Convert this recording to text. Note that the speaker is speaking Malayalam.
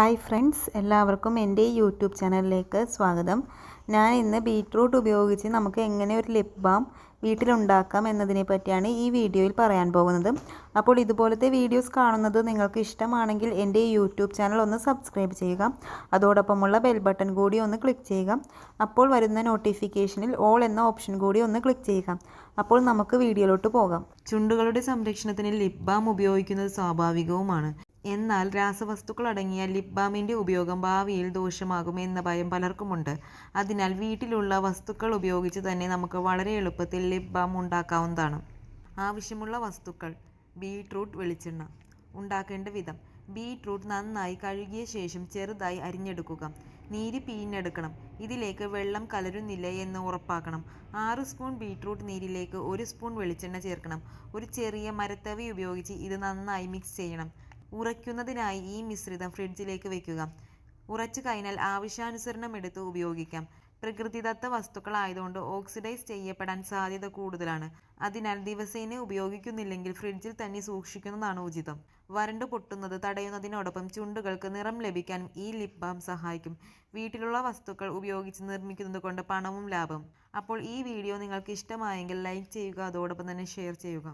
ഹായ് ഫ്രണ്ട്സ് എല്ലാവർക്കും എന്റെ യൂട്യൂബ് ചാനലിലേക്ക് സ്വാഗതം. ഞാൻ ഇന്ന് ബീറ്റ്റൂട്ട് ഉപയോഗിച്ച് നമുക്ക് എങ്ങനെ ഒരു ലിപ് ബാം വീട്ടിലുണ്ടാക്കാം എന്നതിനെ പറ്റിയാണ് ഈ വീഡിയോയിൽ പറയാൻ പോകുന്നത്. അപ്പോൾ ഇതുപോലത്തെ വീഡിയോസ് കാണുന്നത് നിങ്ങൾക്ക് ഇഷ്ടമാണെങ്കിൽ എന്റെ യൂട്യൂബ് ചാനൽ ഒന്ന് സബ്സ്ക്രൈബ് ചെയ്യുക. അതോടൊപ്പമുള്ള ബെൽ ബട്ടൺ കൂടി ഒന്ന് ക്ലിക്ക് ചെയ്യുക. അപ്പോൾ വരുന്ന നോട്ടിഫിക്കേഷനിൽ ഓൾ എന്ന ഓപ്ഷൻ കൂടി ഒന്ന് ക്ലിക്ക് ചെയ്യുക. അപ്പോൾ നമുക്ക് വീഡിയോയിലോട്ട് പോകാം. ചുണ്ടുകളുടെ സംരക്ഷണത്തിന് ലിപ് ബാം ഉപയോഗിക്കുന്നത് സ്വാഭാവികവുമാണ്. എന്നാൽ രാസവസ്തുക്കൾ അടങ്ങിയ ലിപ് ബാമിന്റെ ഉപയോഗം ഭാവിയിൽ ദോഷമാകും എന്ന ഭയം പലർക്കുമുണ്ട്. അതിനാൽ വീട്ടിലുള്ള വസ്തുക്കൾ ഉപയോഗിച്ച് തന്നെ നമുക്ക് വളരെ എളുപ്പത്തിൽ ലിപ് ബാം ഉണ്ടാക്കാവുന്നതാണ്. ആവശ്യമുള്ള വസ്തുക്കൾ ബീട്രൂട്ട് വെളിച്ചെണ്ണ ഉണ്ടാക്കേണ്ട വിധം. ബീട്രൂട്ട് നന്നായി കഴുകിയ ശേഷം ചെറുതായി അരിഞ്ഞെടുക്കുക. നീര് പിഴിഞ്ഞെടുക്കണം ഇതിലേക്ക് വെള്ളം കലരുന്നില്ല എന്ന് ഉറപ്പാക്കണം. ആറ് സ്പൂൺ ബീട്രൂട്ട് നീരിലേക്ക് ഒരു സ്പൂൺ വെളിച്ചെണ്ണ ചേർക്കണം. ഒരു ചെറിയ മരത്തവി ഉപയോഗിച്ച് ഇത് നന്നായി മിക്സ് ചെയ്യണം. ഉറയ്ക്കുന്നതിനായി ഈ മിശ്രിതം ഫ്രിഡ്ജിലേക്ക് വെക്കുക ഉറച്ചു കഴിഞ്ഞാൽ ആവശ്യാനുസരണം എടുത്ത് ഉപയോഗിക്കാം. പ്രകൃതിദത്ത വസ്തുക്കളായതുകൊണ്ട് ഓക്സിഡൈസ് ചെയ്യപ്പെടാൻ സാധ്യത കൂടുതലാണ്. അതിനാൽ ദിവസേന ഉപയോഗിക്കുന്നില്ലെങ്കിൽ ഫ്രിഡ്ജിൽ തന്നെ സൂക്ഷിക്കുന്നതാണ് ഉചിതം. വരണ്ടു പൊട്ടുന്നത് തടയുന്നതിനോടൊപ്പം ചുണ്ടുകൾക്ക് നിറം ലഭിക്കാൻ ഈ ലിപ് ബാം സഹായിക്കും. വീട്ടിലുള്ള വസ്തുക്കൾ ഉപയോഗിച്ച് നിർമ്മിക്കുന്നത് കൊണ്ട് പണവും ലാഭം. അപ്പോൾ ഈ വീഡിയോ നിങ്ങൾക്ക് ഇഷ്ടമായെങ്കിൽ ലൈക്ക് ചെയ്യുക അതോടൊപ്പം തന്നെ ഷെയർ ചെയ്യുക.